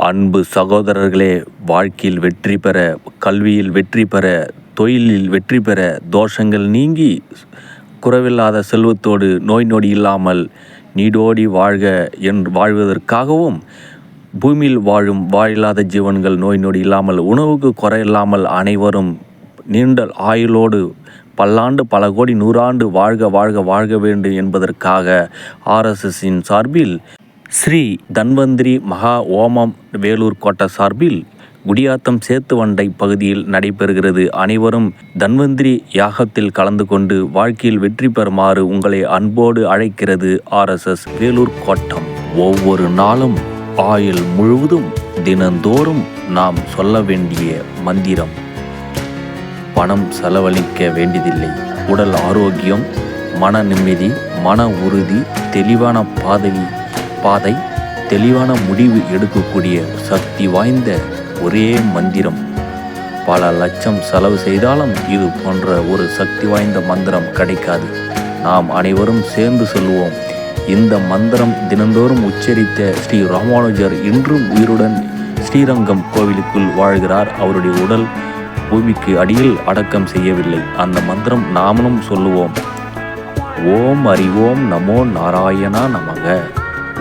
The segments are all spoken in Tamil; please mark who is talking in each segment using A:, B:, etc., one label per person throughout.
A: அன்பு சகோதரர்களே வாழ்க்கையில் வெற்றி பெற கல்வியில் வெற்றி பெற தொழிலில் வெற்றி பெற தோஷங்கள் நீங்கி குறைவில்லாத செல்வத்தோடு நோய் நொடி இல்லாமல் நீடோடி வாழ்க என் வாழ்வதற்காகவும் பூமியில் வாழும் வாழில்லாத ஜீவன்கள் நோய் நொடி இல்லாமல் உணவுக்கு குறையில்லாமல் அனைவரும் நீண்ட ஆயுளோடு பல்லாண்டு பல கோடி நூறாண்டு வாழ்க வாழ்க வாழ்க வேண்டும் என்பதற்காக ஆர்எஸ்எஸின் சார்பில் ஸ்ரீ தன்வந்திரி மகா ஓமம் வேலூர் கோட்டை சார்பில் குடியாத்தம் சேத்துவண்டை பகுதியில் நடைபெறுகிறது. அனைவரும் தன்வந்திரி யாகத்தில் கலந்து கொண்டு வாழ்க்கையில் வெற்றி பெறுமாறு உங்களை அன்போடு அழைக்கிறது ஆர்எஸ்எஸ் வேலூர் கோட்டம். ஒவ்வொரு நாளும் ஆயுள் முழுவதும் தினந்தோறும் நாம் சொல்ல வேண்டிய மந்திரம். பணம் செலவழிக்க வேண்டியதில்லை. உடல் ஆரோக்கியம் மன நிம்மதி மன உறுதி தெளிவான பாதை பாதை தெளிவான முடிவு எடுக்கக்கூடிய சக்தி வாய்ந்த ஒரே மந்திரம். பல லட்சம் செலவு செய்தாலும் இது போன்ற ஒரு சக்தி வாய்ந்த மந்திரம் கிடைக்காது. நாம் அனைவரும் சேர்ந்து சொல்லுவோம் இந்த மந்திரம் தினந்தோறும் உச்சரித்த ஸ்ரீ ராமானுஜர் இன்றும் உயிருடன் ஸ்ரீரங்கம் கோவிலுக்குள் வாழ்கிறார். அவருடைய உடல் பூமிக்கு அடியில் அடக்கம் செய்யவில்லை. அந்த மந்திரம் நாமளும் சொல்லுவோம். ஓம் அறிவோம் நமோ நாராயணா நமக.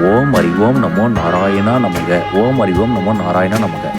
A: ஓம் அறிவோம் நமோ நாராயணா நமக. ஓம் அறிவோம் நமோ நாராயணா நமக.